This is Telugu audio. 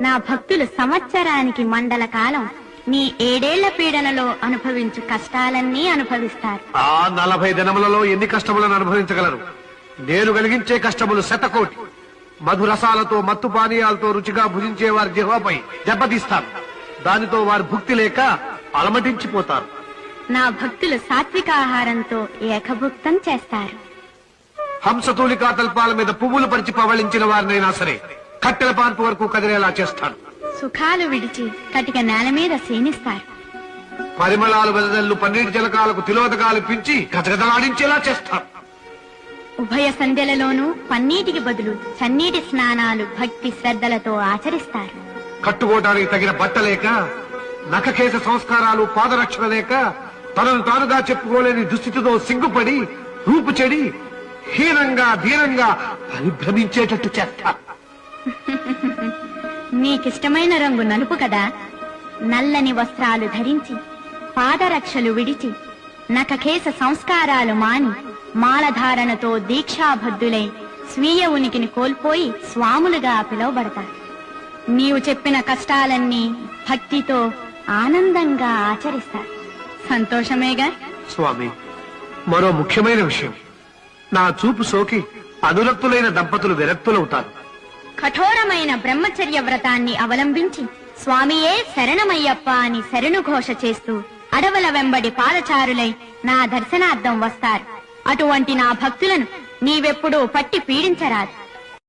నా భక్తులు సంవత్సరానికి మండల కాలం నీ ఏడేళ్ళ పీడనలో అనుభవించు కష్టాలన్నీ అనుభవిస్తారు. ఆ నలభై దినములలో ఎన్ని కష్టములను అనుభవించగలరు? నేను కలిగించే కష్టములు శతకోటి. మధురసాలతో మత్తు పానీయాలతో రుచిగా భుజించే వారి జిహ్వపై దెబ్బతీస్తాను దానితో వారు భుక్తి లేక అలమటించిపోతారు. నా భక్తులు సాత్వికాహారంతో ఏకభుక్తం చేస్తారు. హంసతూలికా తల్పాల మీద పువ్వులు పరిచి పవళించిన వారినైనా సరే కట్టెల పాన్పు వరకు కదిలేలా చేస్తాను సుఖాలు విడిచి కటిక నేల మీద శయనిస్తారు పరిమళాలు వెదజల్లు పన్నీటి జలకాలకు తిలోదకాలు పించి గజగజలాడించేలా చేస్తాను ఉభయ సంధ్యలలోనూ పన్నీటికి బదులు చన్నీటి స్నానాలు భక్తి శ్రద్ధలతో ఆచరిస్తారు. కట్టుకోవడానికి తగిన బట్ట లేక నఖకేశ సంస్కారాలు పాదరక్షణ లేక తనను తానుగా చెప్పుకోలేని దుస్థితితో సిగ్గుపడి రూపు చెడి హీనంగా ధీనంగా పరిభ్రమించేటట్టు చేస్తా నీకిష్టమైన రంగు నలుపు కదా. నల్లని వస్త్రాలు ధరించి పాదరక్షలు విడిచి నఖకేశ సంస్కారాలు మాని మాలధారణతో దీక్షాబద్ధులై స్వీయ ఉనికిని కోల్పోయి స్వాములుగా పిలువబడతారు. నీవు చెప్పిన కష్టాలన్నీ భక్తితో ఆనందంగా ఆచరిస్తారు. సంతోషమేగా? స్వామి మరో ముఖ్యమైన విషయం. నా చూపు సోకి అనురక్తులైన దంపతులు విరక్తులవుతారు. కఠోరమైన బ్రహ్మచర్య వ్రతాన్ని అవలంబించి స్వామియే శరణమయ్యప్ప అని శరణు ఘోష చేస్తూ అడవుల వెంబడి పాదచారులై నా దర్శనార్థం వస్తారు. అటువంటి నా భక్తులను నీవెప్పుడూ పట్టి పీడించరాదు.